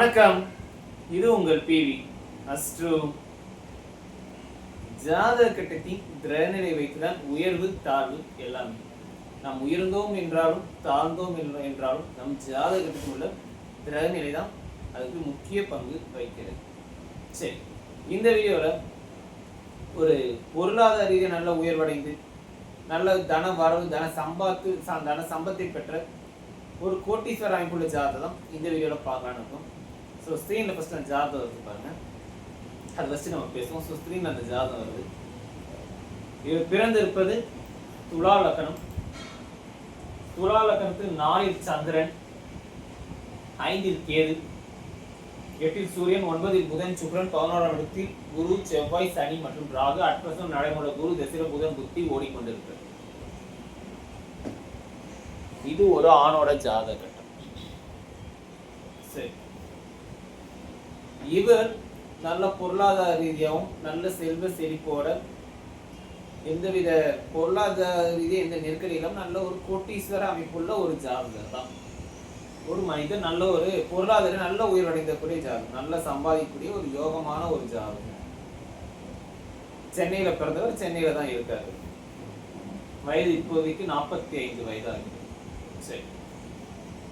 வணக்கம். இது உங்கள் பிவி அஸ்ட்ரோ. ஜாதக கட்டத்தின் கிரகநிலை வைத்துதான் உயர்வு தாழ்வு எல்லாமே. நாம் உயர்ந்தோம் என்றாலும் தாழ்ந்தோம் என்றாலும் நம் ஜாதகத்துக்கு உள்ள கிரகநிலை தான் அதுக்கு முக்கிய பங்கு வகிக்கிறது. சரி இந்த வீடியோவில் ஒரு பொருளாதார ரீதியாக நல்ல உயர்வடைந்து நல்ல தன வரவு தன சம்பாத்து தன சம்பத்தை பெற்ற ஒரு கோட்டீஸ்வர அமைப்புள்ள ஜாதகம் இந்த வீடியோவில் பார்க்கலான்னு இருக்கும். ஸோ ஸ்க்ரீனில் ஃபஸ்ட்டு அந்த ஜாதகம் வருது பாருங்க. அது ஃபஸ்ட்டு நம்ம பேசுவோம். ஸோ ஸ்க்ரீனில் அந்த ஜாதகம் வருது. இவர் பிறந்திருப்பது துலா லக்கணம். துலா லக்கணத்தில் நாலில் சந்திரன் ஐந்தில் கேது எட்டில் சூரியன் ஒன்பதில் புதன் சுக்ரன் பதினோராம் இடத்தில் குரு செவ்வாய் சனி மற்றும் ராகு. அட்பசம் நடைமுறை குரு தசிர புதன் புத்தி ஓடிக்கொண்டிருக்கிறது. இது ஒரு ஆணோட ஜாதக கட்டம் சரி. இவர் நல்ல பொருளாதார ரீதியாகவும் நல்ல செல்வ செழிப்போட எந்தவித பொருளாதார ரீதியாக எந்த நெருக்கடியிலும் நல்ல ஒரு கோட்டீஸ்வர அமைப்புள்ள ஒரு ஜாதகர் தான். ஒரு மனிதன் நல்ல ஒரு பொருளாதார நல்ல உயர்வடைந்தக்கூடிய ஜாதகம் நல்ல சம்பாதிக்கக்கூடிய ஒரு யோகமான ஒரு ஜாதகம் சென்னையில பிறந்தவர் சென்னையில தான் இருக்காரு. வயது இப்போதைக்கு நாற்பத்தி ஐந்து வயதாகுது. சரி.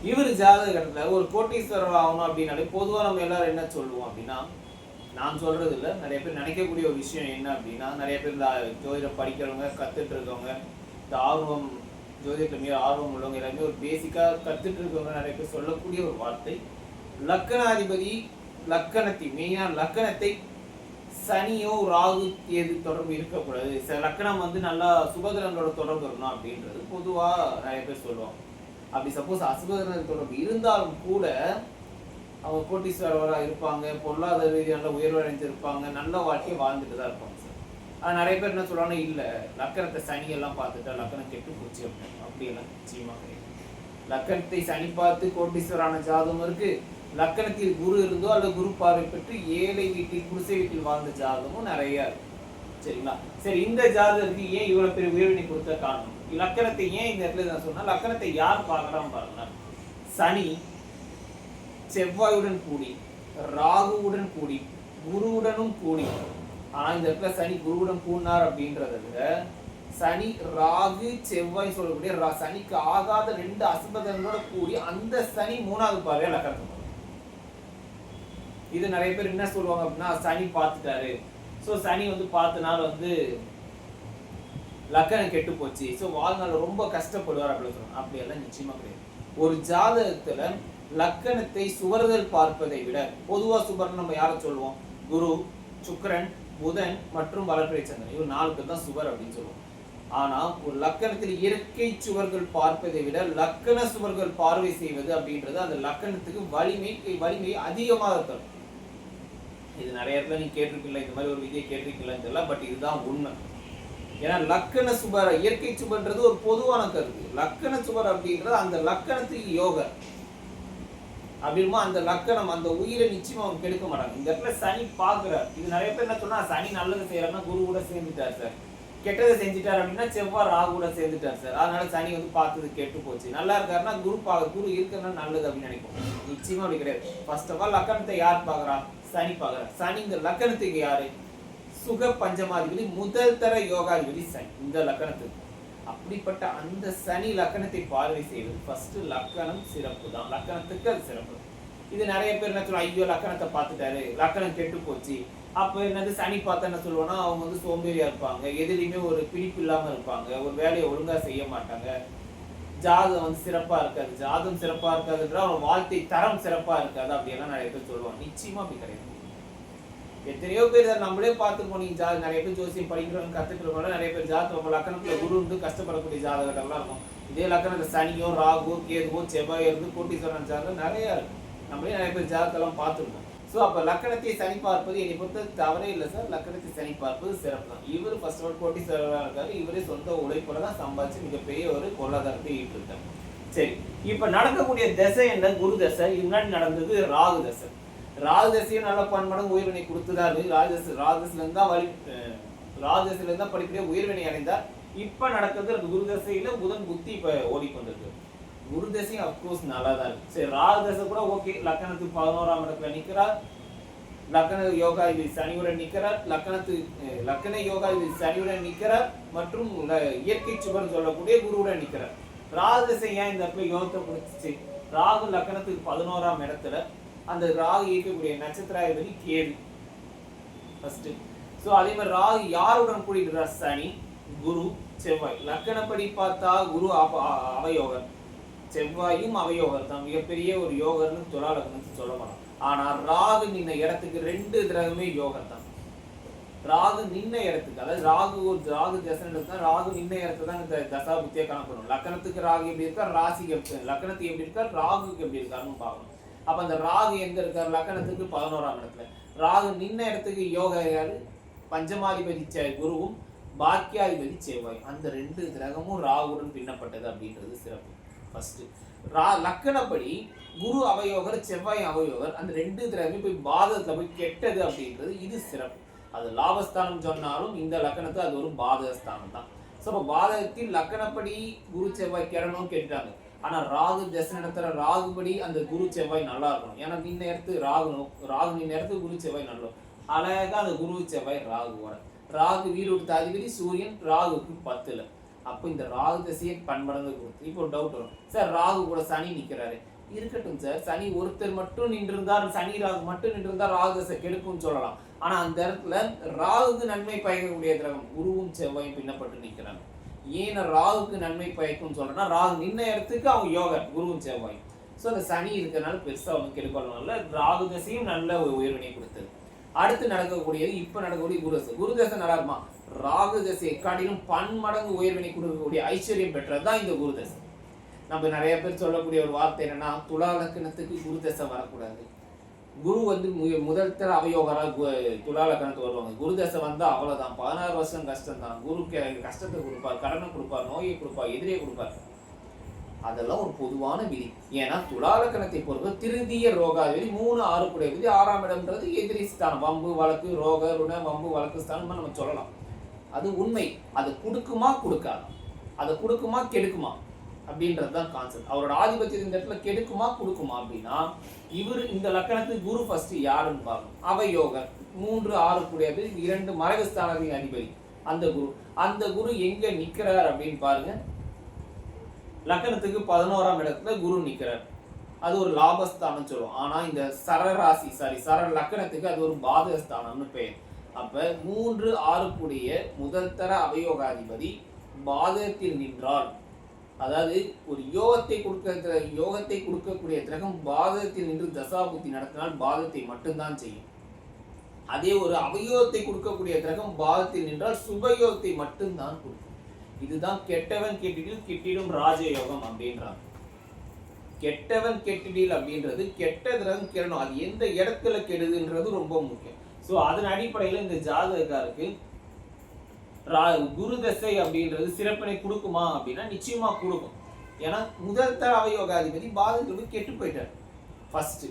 இவர் ஜாதகத்தில் ஒரு கோட்டீஸ்வரர் ஆகணும் அப்படின்னாலே பொதுவாக நம்ம எல்லாரும் என்ன சொல்லுவோம் அப்படின்னா நான் சொல்றது இல்லை நிறைய பேர் நினைக்கக்கூடிய ஒரு விஷயம் என்ன அப்படின்னா நிறைய பேர் இந்த ஜோதிடம் படிக்கிறவங்க கத்துட்டு இருக்கவங்க இந்த ஆர்வம் ஜோதிடத்தில் மீது ஆர்வம் உள்ளவங்க எல்லாருமே ஒரு பேசிக்காக கத்துட்டு இருக்கவங்க நிறைய பேர் சொல்லக்கூடிய ஒரு வார்த்தை. லக்கணாதிபதி லக்கணத்தை மெயினாக லக்கணத்தை சனியோ ராகு எது தொடர்பு இருக்கக்கூடாது. சில லக்கணம் வந்து நல்லா சுபகிரங்களோட தொடர்பு இருக்கணும் அப்படின்றது பொதுவாக நிறைய பேர் சொல்லுவாங்க. அப்படி சப்போஸ் அசுபகிரக தொடர்பு இருந்தாலும் கூட அவங்க கோட்டீஸ்வரவராக இருப்பாங்க பொருளாதார ரீதியாக உயர்வடைஞ்சிருப்பாங்க நல்ல வாழ்க்கையை வாழ்ந்துட்டு தான் இருப்பாங்க சார். ஆனால் நிறைய பேர் என்ன சொல்லுவாங்க இல்லை லக்கணத்தை சனி எல்லாம் பார்த்துட்டா லக்கணம் கெட்டு போச்சு அப்படின்னு. அப்படியெல்லாம் நிச்சயமாக கிடையாது. லக்கணத்தை சனி பார்த்து கோட்டீஸ்வரான ஜாதகம் இருக்கு. லக்கணத்தில் குரு இருந்தோ அல்லது குரு பார்வை பெற்று ஏழை வீட்டில் குடிசை வீட்டில் வாழ்ந்த ஜாதகமும் நிறைய இருக்கு. சரிங்களா? சரி இந்த ஜாதகத்துக்கு ஏன் இவ்வளோ பெரிய உயர்வினை கொடுத்த காரணம்? லக்கணத்தை ஏன் இந்த இடத்துல நான் சொன்னா லக்கணத்தை யார் பார்க்கலாம் பாருங்க. சனி செவ்வாயுடன் கூடி ராகுவுடன் கூடி குருவுடனும் கூடி. ஆனா இந்த இடத்துல சனி குருவுடன் கூடினார் அப்படின்றத விட சனி ராகு செவ்வாய் சொல்லக்கூடிய ரா- சனிக்கு ஆகாத ரெண்டு அசுபதங்களோட கூடி அந்த சனி மூணாவது பார்வையா லக்கணத்தை இது நிறைய பேர் என்ன சொல்லுவாங்க அப்படின்னா சனி பார்த்துட்டாரு. ஸோ சனி வந்து பார்த்தனால வந்து லக்கணம் கெட்டு போச்சு ஸோ வாழ்நாள் ரொம்ப கஷ்டப்படுவார் அப்படின்னு சொல்லுவாங்க அப்படியெல்லாம் நிச்சயமா கிடையாது. ஒரு ஜாதகத்துல லக்கணத்தை சுவர்தல் பார்ப்பதை விட பொதுவா சுபர்னு நம்ம யாரை சொல்லுவோம்? குரு சுக்கரன் புதன் மற்றும் வளர்பிறை சந்திரன். இவர் நாலு பேர் தான் சுவர் அப்படின்னு சொல்லுவோம். ஆனா ஒரு லக்கணத்தில் இயற்கை சுவர்கள் பார்ப்பதை விட லக்கண சுவர்கள் பார்வை செய்வது அப்படின்றது அந்த லக்கணத்துக்கு வலிமை வலிமை அதிகமாக தரும். இது நிறைய இடத்துல நீ கேட்டிருக்கல இந்த மாதிரி ஒரு விதியை கேட்டிருக்கலன்னு தெரியல பட் இதுதான் உண்மை. ஏன்னா லக்கண சுபர் இயற்கை சுபன்றது ஒரு பொதுவான கருத்து. லக்கண சுபர் அப்படின்றது அந்த லக்கணத்துக்கு யோக. அப்படின்மோ அந்த லக்கணம் அந்த உயிரை நிச்சயமா அவங்க கெடுக்க மாட்டாங்க. இந்த இடத்துல சனி பாக்குறார் இது நிறைய பேர் என்ன சொன்னா சனி நல்லது செய்யறாருன்னா குரு கூட சேர்ந்துட்டார் சார். கெட்டதை செஞ்சுட்டார் அப்படின்னா செவ்வாய் ராகு கூட சேர்ந்துட்டார் சார். அதனால சனி வந்து பார்த்தது கெட்டு போச்சு. நல்லா இருக்காருன்னா குரு பா குரு இருக்கிறனா நல்லது அப்படின்னு நினைப்போம். நிச்சயமா அப்படி கிடையாது. ஃபர்ஸ்ட் ஆஃப் ஆல் லக்கணத்தை யார் பாக்குறா சனி பாக்குறா சனி இந்த லக்கணத்துக்கு யாரு? சுக பஞ்சமாதிபதி முதல் தர யோகாதிபதி சனி. இந்த லக்கணத்துக்கு. அப்படிப்பட்ட அந்த சனி லக்கணத்தை பார்வை செய்வது ஃபர்ஸ்ட் லக்கணம் சிறப்பு தான். லக்கணத்துக்கு அது சிறப்பு. இது நிறைய பேர் என்ன சொல்லுவாங்க ஐயோ லக்கணத்தை பார்த்துட்டாரு. லக்கணம் கெட்டு போச்சு. அப்போ என்னது சனி பார்த்தா என்ன சொல்லுவோம்னா அவங்க வந்து சோம்பேறியா இருப்பாங்க. எதுலையுமே ஒரு பிடிப்பு இல்லாம இருப்பாங்க. ஒரு வேலையை ஒழுங்கா செய்ய மாட்டாங்க. ஜாதம் வந்து சிறப்பா இருக்காது. ஜாதம் சிறப்பா இருக்காதுன்ற அவங்க வாழ்க்கை தரம் சிறப்பா இருக்காது. அப்படியெல்லாம் நிறைய பேர் சொல்லுவாங்க. நிச்சயமா அப்படி கிடையாது. எத்தனையோ பேர் நம்மளே பார்த்துருப்போம் நீங்கள் ஜா நிறைய பேர் ஜோசியம் படிக்கிறவங்க கத்துக்கிறவங்க நிறைய பேர் ஜாதகம் லக்கணத்தில் குரு இருந்து கஷ்டப்படக்கூடிய ஜாதகங்கள்லாம் இருக்கும். இதே லக்கணத்தில் சனியோ ராகோ கேதுவோ செவ்வாய் இருந்து கோட்டீஸ்வரன் ஜாதகம் நிறையா இருக்கும் நம்மளே நிறைய பேர் ஜாதகெல்லாம் பார்த்துருக்கோம். ஸோ அப்போ லக்கணத்தை சனி பார்ப்பது என்னை பொறுத்த தவறே இல்லை சார். லக்கணத்தை சனி பார்ப்பது சிறப்பு தான். இவர் ஃபர்ஸ்ட் ஆஃப் ஆல் கோட்டீஸ்வரராக இருக்காரு. இவரே சொந்த உழைப்பில் தான் சம்பாதிச்சு மிகப்பெரிய ஒரு பொருளாதாரத்தை ஈட்டிருக்காரு சரி இப்போ நடக்கக்கூடிய தசை என்ன? குரு தசை. இது முன்னாடி நடந்தது ராகு தசை. ராகதசையும் நல்ல பன்மடங்கு உயிர்வினை கொடுத்துதாரு. ராஜதசை ராஜதசில இருந்தா வழி அஹ் ராஜதசில படிப்படியாக உயிர்வினை அடைந்தார். இப்ப நடக்கிறது அந்த குரு புதன் புத்தி இப்ப ஓடிக்கொண்டிருக்கு குருதசையும் அப்கோர்ஸ் நல்லா தான் இருக்கு. சரி ராஜதசை கூட ஓகே. லக்கணத்துக்கு பதினோராம் இடத்துல நிற்கிறார் லக்கண யோகா இது சனியுடன் நிற்கிறார் லக்கணத்து லக்கண யோகா இது சனியுடன் நிற்கிறார் மற்றும் இயற்கை சுவர் சொல்லக்கூடிய குருவுடன் நிற்கிறார் ராகு ஏன் இந்த இடத்துல யோகத்தை கொடுத்துச்சு? ராகு லக்கணத்துக்கு பதினோராம் இடத்துல அந்த ராகு இயக்கக்கூடிய நட்சத்திராதிபதி கேது. ஃபர்ஸ்ட் ஸோ அதே மாதிரி ராகு யாருடன் கூடியிருக்கிறார்? சனி குரு செவ்வாய். லக்கணப்படி பார்த்தா குரு அப- அவயோகர் செவ்வாயும் அவயோகர் தான். மிகப்பெரிய ஒரு யோகர்னு துலா லக்னத்துக்கு சொல்ல மாட்டோம் ஆனால் ராகு நின்ன இடத்துக்கு ரெண்டு கிரகமே யோகர் தான். ராகு நின்ன இடத்துக்கு அதாவது ராகு ஒரு ராகு தசனம் தான் ராகு நின்ன இடத்துல தான் இந்த தசா புத்தியை காணப்படும். லக்கணத்துக்கு ராகு எப்படி இருக்கா? ராசிக்கு எப்படி லக்கணத்துக்கு எப்படி இருக்கா? ராகுக்கு எப்படி இருக்காருன்னு பார்க்கணும். அப்போ அந்த ராகு எங்கே இருக்கார்? லக்கணத்துக்கு பதினோராம் இடத்துல. ராகு நின்ன இடத்துக்கு யோக பஞ்சமாதிபதி குருவும் பாக்கியாதிபதி செவ்வாய். அந்த ரெண்டு கிரகமும் ராகுடன் பின்னப்பட்டது அப்படின்றது சிறப்பு. ஃபர்ஸ்ட் ரா லக்கணப்படி குரு அவயோகர் செவ்வாய் அவயோகர் அந்த ரெண்டு கிரகமும் போய் பாதகத்தில் போய் கெட்டது அப்படின்றது இது சிறப்பு. அது லாபஸ்தானம் சொன்னாலும் இந்த லக்கணத்தை அது ஒரு பாதகஸ்தானம் தான். ஸோ அப்போ பாதகத்தில் லக்கணப்படி குரு செவ்வாய் கிரணம் கேட்டாங்க ஆனால் ராகு தசை நடத்துற ராகுபடி அந்த குரு செவ்வாய் நல்லா இருக்கணும். ஏன்னா இந்த இடத்துக்கு ராகு ராகு இந்த இடத்துக்கு குரு செவ்வாய் நல்லா இருக்கும். அந்த குரு செவ்வாய் ராகுவோட ராகு வீடு அதிபதி சூரியன் ராகுக்கு பத்துல. அப்போ இந்த ராகு தசையை பன்மடங்கு கொடுத்து இப்போ டவுட் வரும். சார் ராகு கூட சனி நிற்கிறாரு இருக்கட்டும் சார் சனி ஒருத்தர் மட்டும் நின்றிருந்தார் சனி ராகு மட்டும் நின்றிருந்தா ராகு தசை கெடுக்கும்னு சொல்லலாம். ஆனால் அந்த இடத்துல ராகுக்கு நன்மை பயக்கக்கூடிய கிரகம் குருவும் செவ்வாயும் பின்னப்பட்டு நிற்கிறாங்க ஏன் ராகுக்கு நன்மை பயக்கும்னு சொல்கிறேன்னா ராகு நின்ன இடத்துக்கு அவங்க யோகா குருவும் செவ்வாய் ஸோ அந்த சனி இருக்கிறனால பெருசாக அவங்க கெடுக்கணும்ல ராகு தசையும் நல்ல ஒரு உயர்வினை கொடுத்தது. அடுத்து நடக்கக்கூடியது இப்போ நடக்கக்கூடிய குருதசை குருதசை நல்லா இருக்குமா? ராகு தசை எக்காட்டிலும் பன்மடங்கு உயர்வினை கொடுக்கக்கூடிய ஐஸ்வர்யம் பெற்றது தான் இந்த குருதசை நம்ம நிறைய பேர் சொல்லக்கூடிய ஒரு வார்த்தை என்னன்னா துலா லக்கணத்துக்கு குருதசை வரக்கூடாது. குரு வந்து மு- முதல் தர அவயோகரா கு- கணக்கு வருவாங்க. குரு தசை வந்தால் அவ்வளோதான் பதினாறு வருஷம் கஷ்டம் தான் குரு கஷ்டத்தை கொடுப்பார் கடனை கொடுப்பார் நோயை கொடுப்பார் எதிரியை கொடுப்பார். அதெல்லாம் ஒரு பொதுவான விதி. ஏன்னா துலாலக்கணத்தை பொறுத்த திருதிய ரோகாதிபதி மூணு ஆறு கூடிய விதி. ஆறாம் இடம்ன்றது எதிரி ஸ்தானம். வம்பு வழக்கு ரோக ருண வம்பு வழக்கு ஸ்தானம் நம்ம சொல்லலாம். அது உண்மை. அது கொடுக்குமா கொடுக்காதா? அதை கொடுக்குமா கெடுக்குமா? அப்படின்றது தான் கான்செப்ட் அவரோட ஆதிபத்தியம் இந்த இடத்துல கெடுக்குமா கொடுக்குமா? அப்படின்னா இவர் இந்த லக்கணத்துக்கு குரு ஃபர்ஸ்ட் யாருன்னு பார்க்கணும். அவயோகர். மூன்று ஆறு கூடியது இரண்டு மறைவு ஸ்தானத்தின் அதிபதி. அந்த குரு. அந்த குரு எங்க நிக்கிறார் அப்படின்னு பாருங்க. லக்கணத்துக்கு பதினோராம் இடத்துல குரு நிக்கிறார். அது ஒரு லாபஸ்தானம் சொல்லுவோம். ஆனா இந்த சரராசி சாரி சர லக்கணத்துக்கு அது ஒரு பாதகஸ்தானம்னு பெயர் அப்ப மூன்று ஆறு கூடிய முதல் தர அவயோகாதிபதி பாதகத்தில் நின்றால் அதாவது ஒரு யோகத்தை கொடுக்கிற யோகத்தை கொடுக்கக்கூடிய கிரகம் பாதகத்தில் நின்று தசாபுத்தி நடத்தினால் பாதத்தை மட்டும்தான் செய்யும். அதே ஒரு அவயோகத்தை கொடுக்கக்கூடிய கிரகம் பாதத்தில் நின்றால் சுபயோகத்தை மட்டும்தான் கொடுக்கும். இதுதான் கெட்டவன் கெட்டிடில் கிட்டிடும் ராஜயோகம் அப்படின்றாங்க. கெட்டவன் கெட்டிடில் அப்படின்றது கெட்ட கிரகம் கெடணும் அது எந்த இடத்துல கெடுதுன்றது ரொம்ப முக்கியம். ஸோ அதன் அடிப்படையில் இந்த ஜாதகக்காருக்கு ரா- குரு தசை அப்படின்றது சிறப்பினை கொடுக்குமா அப்படின்னா நிச்சயமா கொடுக்கும். ஏன்னா முதல் தர அவயோகாதிபதி பாதகத்தோடு கெட்டு போயிட்டார். ஃபர்ஸ்ட்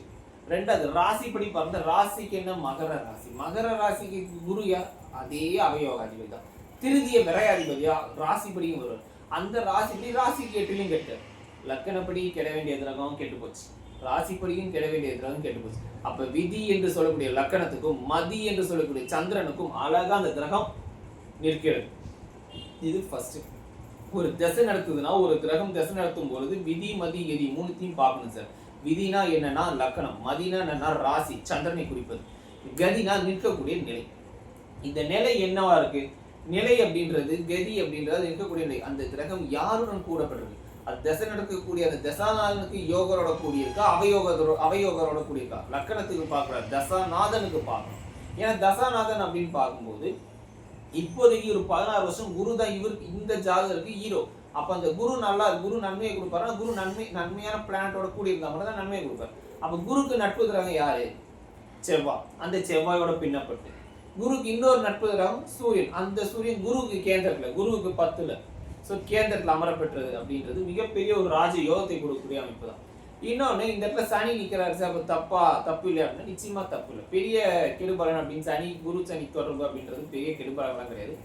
ரெண்டாவது ராசிப்படி பார்த்தா ராசிக்கு என்ன? மகர ராசி. மகர ராசிக்கு குரு அதே அவயோகாதிபதி தான். திருதிய விரையாதிபதியா? ராசிப்படியும் வரும் அந்த ராசிப்படி ராசிக்கு கேட்டிலையும் கெட்டார். லக்கணப்படி கெட வேண்டிய கிரகம் கெட்டு போச்சு. ராசிப்படியும் கெட வேண்டிய கிரகம் கெட்டு போச்சு. அப்ப விதி என்று சொல்லக்கூடிய லக்கணத்துக்கும் மதி என்று சொல்லக்கூடிய சந்திரனுக்கும் அழகா அந்த கிரகம் நிற்கிறது. இது ஃபர்ஸ்ட் ஒரு திசை நடத்துதுன்னா ஒரு கிரகம் திசை நடத்தும் பொழுது விதி மதி எதி மூணுத்தையும் பார்க்கணும் சார். விதினா என்னன்னா லக்கணம் மதினா என்னன்னா ராசி சந்திரனை குறிப்பது. கதினா நிற்கக்கூடிய நிலை. இந்த நிலை என்னவா இருக்கு? நிலை அப்படின்றது கதி அப்படின்றது நிற்கக்கூடிய நிலை. அந்த கிரகம் யாருடன் கூடப்பட்டிருக்கு அது திசை நடக்கக்கூடிய அந்த தசாநாதனுக்கு யோகரோட கூடியிருக்கா அவயோகரோட அவயோகரோட கூடியிருக்கா லக்கணத்துக்கு பார்க்கக்கூடாது தசாநாதனுக்கு பார்க்கணும். ஏன்னா தசாநாதன் அப்படின்னு பார்க்கும்போது இப்போதைக்கு ஒரு பதினாறு வருஷம் குரு தான் இவருக்கு இந்த ஜாதகருக்கு ஹீரோ அப்ப அந்த குரு நல்லா குரு நன்மையை கொடுப்பாரு. குரு நன்மை நன்மையான பிளானட்டோட கூடி இருந்தா மட்டும் தான் நன்மையை கொடுப்பாரு. அப்ப குருக்கு நட்பு கிரகம் யாரு? செவ்வாய் அந்த செவ்வாயோட பின்னப்பட்டு. குருக்கு இன்னொரு நட்பு கிரகம் சூரியன். அந்த சூரியன் குருவுக்கு கேந்திரத்துல குருவுக்கு பத்துல. ஸோ கேந்திரத்துல அமரப்பெற்றது அப்படின்றது மிகப்பெரிய ஒரு ராஜ யோகத்தை கொடுக்கக்கூடிய அமைப்பு தான். இன்னொன்று இந்த இடத்துல சனி நிற்கிறாரு சார் அப்போ தப்பா தப்பு இல்லையா அப்படின்னா நிச்சயமா தப்பு இல்லை. பெரிய கெடுபலன் அப்படின்னு சனி குரு சனி தொடர்பு அப்படின்றது பெரிய கெடுபலன்லாம் கிடையாது.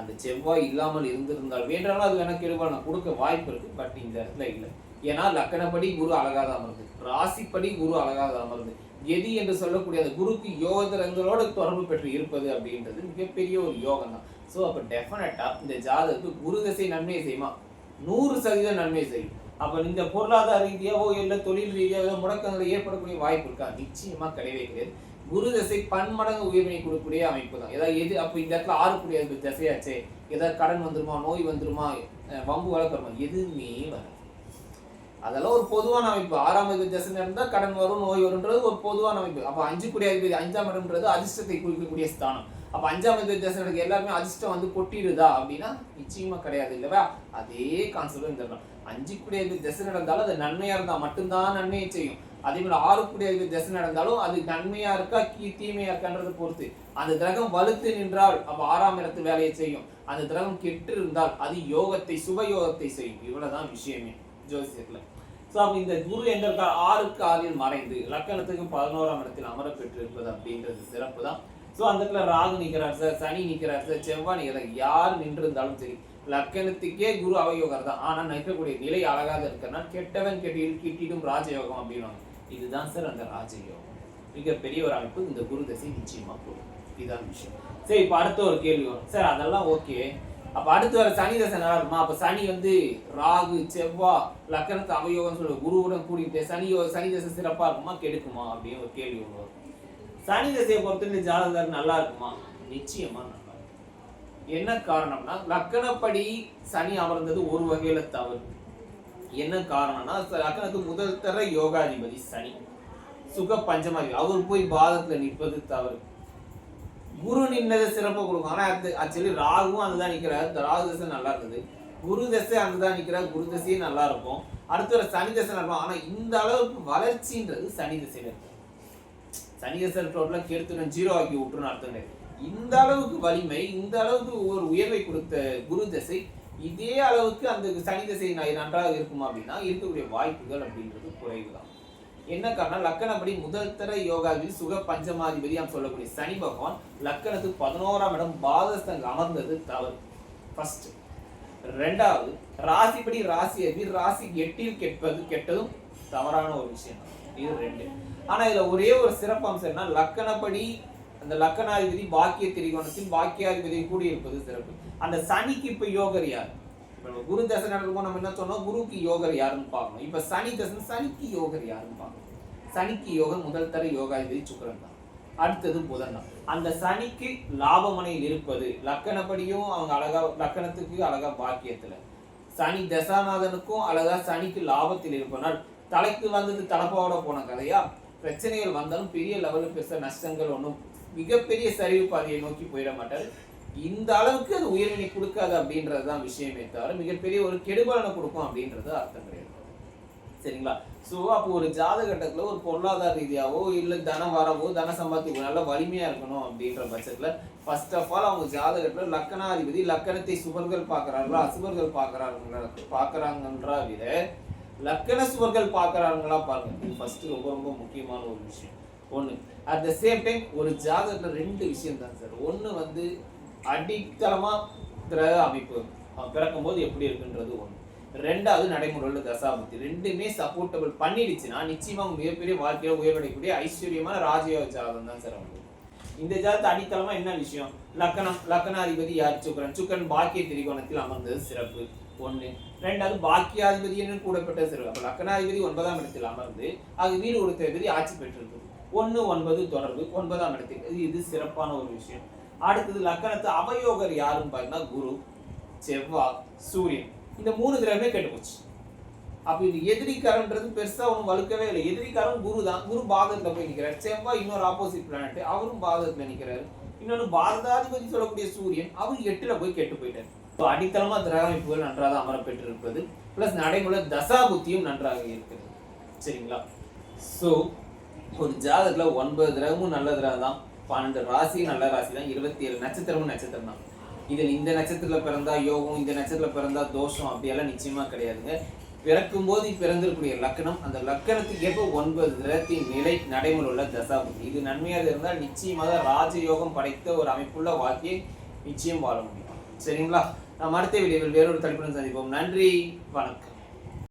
அந்த செவ்வாய் இல்லாமல் இருந்திருந்தால் வேண்டாலும் அது வேணால் கெடுபலன் கொடுக்க வாய்ப்பு இருக்குது பட் இந்த இடத்துல இல்லை. ஏன்னா லக்கணப்படி குரு அழகாக தான் அமருது ராசிப்படி குரு அழகாக அமருது எதி என்று சொல்லக்கூடிய அந்த குருக்கு யோகங்களோட தொடர்பு பெற்று இருப்பது அப்படின்றது மிகப்பெரிய ஒரு யோகம் தான் ஸோ அப்போ டெஃபினட்டாக இந்த ஜாதகத்துக்கு குரு தசை நன்மை செய்யுமா? நூறு சதவீதம் நன்மை செய்யும். அப்போ இந்த பொருளாதார ரீதியாவோ இல்லை தொழில் ரீதியாவோ முடக்கங்கள் ஏற்படக்கூடிய வாய்ப்பு இருக்கா? நிச்சயமாக கிடையவே கிடையாது. குரு தசை பன்மடங்கு உயர்வினை கொடுக்கக்கூடிய அமைப்பு தான். ஏதாவது எது அப்போ இந்த இடத்துல ஆறுக்கூடிய தசையாச்சே. ஏதாவது கடன் வந்துருமா நோய் வந்துருமா வம்பு வளர்க்குறமா எதுவுமே வராது. அதெல்லாம் ஒரு பொதுவான அமைப்பு. ஆறாம் அதிபதி தசை இருந்தால் கடன் வரும் நோய் வரும்ன்றது ஒரு பொதுவான அமைப்பு. அப்போ அஞ்சு கூடிய அதிபதி அஞ்சாம் இடம்ன்றது அதிர்ஷ்டத்தை குறிக்கக்கூடிய ஸ்தானம். அப்போ அஞ்சாம் அதிபதி எல்லாருமே அதிர்ஷ்டம் வந்து கொட்டிடுதா அப்படின்னா நிச்சயமா கிடையாது இல்லவா? அதே கான்செப்ட் தரலாம் அஞ்சு கூடிய தசை நடந்தாலும் அது நன்மையா இருந்தா மட்டும்தான் நன்மையை செய்யும். அதே மாதிரி ஆறு கூடிய அதிபதி தசை நடந்தாலும் அது நன்மையா இருக்கா கீ தீமையா இருக்கான்றதை பொறுத்து. அந்த கிரகம் வலுத்து நின்றால் அப்ப ஆறாம் இடத்து வேலையை செய்யும். அந்த கிரகம் கெட்டு இருந்தால் அது யோகத்தை சுப யோகத்தை செய்யும். இவ்வளவுதான் விஷயமே ஜோசியத்துல. ஸோ அப்போ இந்த குரு எங்க இருக்கா ஆறுக்கு ஆறில் மறைந்து லக்கணத்துக்கு பதினோராம் இடத்தில் அமர பெற்றிருப்பது அப்படின்றது சிறப்பு தான் ஸோ அந்த இடத்துல ராகு நிற்கிறார் சார் சனி நிற்கிறார் சார் செவ்வாய் நிற்கிறார் யார் நின்று இருந்தாலும் சரி லக்கணத்துக்கே குரு அவயோகர் தான். ஆனால் நிற்கக்கூடிய நிலை அழகாக இருக்கிறனா கெட்டவன் கெட்டியில் கிட்டிடும் ராஜயோகம் அப்படின்வாங்க இதுதான் சார் அந்த ராஜயோகம். மிகப்பெரிய ஒரு அமைப்பு இந்த குரு தசை நிச்சயமா போடும் இதுதான் விஷயம். சரி இப்போ அடுத்த ஒரு கேள்வி வரும். சார் அதெல்லாம் ஓகே அப்ப அடுத்து வர சனி தசை நல்லா இருக்குமா? அப்போ சனி வந்து ராகு செவ்வா லக்கணத்து அவயோகம் சொல்ற குருவுடன் கூடிட்டு சனி சனி தசை சிறப்பாக இருக்குமா கெடுக்குமா அப்படின்னு ஒரு கேள்வி ஒன்று வரும். சனி தசையை பொறுத்தவரை ஜாதகர் நல்லா இருக்குமா? நிச்சயமா நல்லா இருக்கும். என்ன காரணம்னா லக்கணப்படி சனி அமர்ந்தது ஒரு வகையில தவறு. என்ன காரணம்னா லக்கணத்து லக்கணத்துக்கு முதல் தர யோகாதிபதி சனி. சுக பஞ்சமாதி அவர் போய் பாதத்துல நிற்பது தவறு. குரு நின்னதை சிறப்பு கொடுக்கும். ஆனால் அது ஆக்சுவலி ராகுவும் அதுதான் நிற்கிறார் இந்த ராகு தசை நல்லா இருந்தது குரு தசை அங்கதான் நிற்கிறார் குரு தசையும் நல்லா இருக்கும். அடுத்த ஒரு சனி தசை நல்லா இருக்கும். இந்த அளவுக்கு வளர்ச்சின்றது சனி தசையில இருக்கும் சனி தசை டோட்டலா கெடுத்துடும் ஜீரோ ஆக்கி விட்டுருன்னு அர்த்தம் கிடையாது இந்த அளவுக்கு வலிமை இந்த அளவுக்கு ஒரு உயர்வை கொடுத்த குரு தசை இதே அளவுக்கு அந்த சனி தசை நன்றாக இருக்குமா அப்படின்னா இருக்கக்கூடிய வாய்ப்புகள் அப்படின்றது குறைவுதான். என்ன காரணம்? லக்கணப்படி முதல் தர யோகாவில் சுக பஞ்சமாதிபதியாம் சொல்லக்கூடிய சனி பகவான் லக்கணத்துக்கு பதினோராம் இடம் பாதஸ்தங்க அமர்ந்தது தவறு. ஃபர்ஸ்ட் ரெண்டாவது ராசிப்படி ராசி அதிபதி ராசி எட்டில் கெட்பது கெட்டதும் தவறான ஒரு விஷயம் இது ரெண்டு. ஆனால் இதில் ஒரே ஒரு சிறப்பு அம்சம் என்ன லக்கணப்படி அந்த லக்கணாதிபதி பாக்கிய திரிகோணத்தில் பாக்கியாதிபதி கூடி இருப்பது சிறப்பு. அந்த சனிக்கு இப்போ யோகர் யார்? இப்போ குரு தசை நடக்கும் நம்ம என்ன சொன்னோம்? குருக்கு யோகர் யாருன்னு பார்க்கணும். இப்போ சனி தசை சனிக்கு யோகர் யாருன்னு பார்க்கணும். சனிக்கு யோகர் முதல் தர யோகாதிபதி சுக்கரன் தான். அடுத்தது புதன் தான். அந்த சனிக்கு லாபமனையில் இருப்பது லக்கணப்படியும் அவங்க அழகா லக்கணத்துக்கு அழகா பாக்கியத்துல. சனி தசாநாதனுக்கும் அழகா சனிக்கு லாபத்தில் இருப்பனால் தலைக்கு வந்தது தலப்பாவோட போன கதையா? பிரச்சனைகள் வந்தாலும் பெரிய லெவலில் பெருசாக நஷ்டங்கள் ஒன்றும் மிகப்பெரிய சரிவு பாதையை நோக்கி போயிட மாட்டார். இந்த அளவுக்கு அது உயர்வினை கொடுக்காது அப்படின்றது தான் விஷயமே தவிர மிகப்பெரிய ஒரு கெடுபலனை கொடுக்கும் அப்படின்றது அர்த்தம் கிடையாது. சரிங்களா? ஸோ அப்போ ஒரு ஜாதகட்டத்தில் ஒரு பொருளாதார ரீதியாவோ இல்லை தன வரவோ தன சம்பாத்தியோ நல்ல வலிமையா இருக்கணும் அப்படின்ற பட்சத்துல ஃபர்ஸ்ட் ஆஃப் ஆல் அவங்க ஜாதகத்தில் லக்கணாதிபதி லக்கணத்தை சுவர்கள் பார்க்குறாங்களோ அசுவர்கள் பார்க்குறாங்க பார்க்குறாங்கன்ற விட லக்கண சுவர்கள் பார்க்கறாங்களா பாருங்க. ஃபர்ஸ்ட் ரொம்ப ரொம்ப முக்கியமான ஒரு விஷயம். ஒன்று அட் த சேம் டைம் ஒரு ஜாதகத்தில் ரெண்டு விஷயம் தான் சார். ஒன்று வந்து அடித்தளமாக கிரக அமைப்பு. பிறக்கும் போது எப்படி இருக்குன்றது ஒன்று ரெண்டாவது நடைமுறையில் தசாபுத்தி. ரெண்டுமே சப்போர்ட்டபிள் பண்ணிடுச்சுன்னா நிச்சயமாக அவங்க மிகப்பெரிய வாழ்க்கையில் உயர்வடையக்கூடிய ஐஸ்வர்யமான ராஜயோக ஜாதகம் தான் சார் அவங்க இந்த ஜாதகத்தை அடித்தளமாக என்ன விஷயம்? லக்கணம் லக்கணாதிபதி யார்? சுக்கரன். சுக்கரன் பாக்கிய திரிகோணத்தில் அமர்ந்தது சிறப்பு. ஒன்று ரெண்டாவது பாக்கியாதிபதினு கூடப்பட்ட சிறு அப்போ லக்கணாதிபதி ஒன்பதாம் இடத்தில் அமர்ந்து அது வீடு கொடுத்த அதிபதி ஆட்சி பெற்றிருக்கு ஒன்று ஒன்பது தொடர்பு ஒன்பதாம் இடத்தில். இது இது சிறப்பான ஒரு விஷயம். அடுத்தது லக்கணத்து அவயோகர் யாருன்னு பார்த்தீங்கன்னா குரு செவ்வாய் சூரியன். இந்த மூணு கிரகமே கெட்டு போச்சு அப்போ இது எதிரிக்காரன்றது பெருசா ஒன்றும் வலுக்கவே இல்லை. எதிரிக்காரன் குரு தான். குரு பாகத்தில் போய் நிற்கிறார் செவ்வாய் இன்னொரு ஆப்போசிட் பிளானட் அவரும் பாகத்தில் நிக்கிறாரு. இன்னொன்னு பாரதாதிபதி சொல்லக்கூடிய சூரியன் அவர் எட்டில் போய் கெட்டு போயிட்டார். இப்போ அடித்தளமா கிரக அமைப்புகள் நன்றாக அமர ப்ளஸ் நடைமுறை நடைமுறை தசாபுத்தியும் நன்றாக இருக்கிறது. சரிங்களா? ஸோ ஒரு ஜாதகத்தில் ஒன்பது கிரகமும் நல்ல கிரகம் தான். பன்னெண்டு ராசியும் நல்ல ராசி தான். இருபத்தி ஏழு நட்சத்திரமும் நட்சத்திரம் தான். இதில் இந்த நட்சத்திரத்துல பிறந்தா யோகம் இந்த நட்சத்திரத்தில் பிறந்தா தோஷம் அப்படியெல்லாம் நிச்சயமா கிடையாதுங்க. பிறக்கும் போது பிறந்திருக்கக்கூடிய லக்கணம் அந்த லக்கணத்துக்கு ஏற்ப ஒன்பது கிரகத்தின் நிலை நடைமுறை உள்ள தசாபுத்தி இது நன்மையாக இருந்தால் நிச்சயமாக ராஜயோகம் படைத்த ஒரு அமைப்புள்ள வாழ்க்கையை நிச்சயம் வாழ முடியும். சரிங்களா? நாம் அடுத்த வீடியோவில் வேறொரு தலைப்புடன் சந்திப்போம். நன்றி வணக்கம்.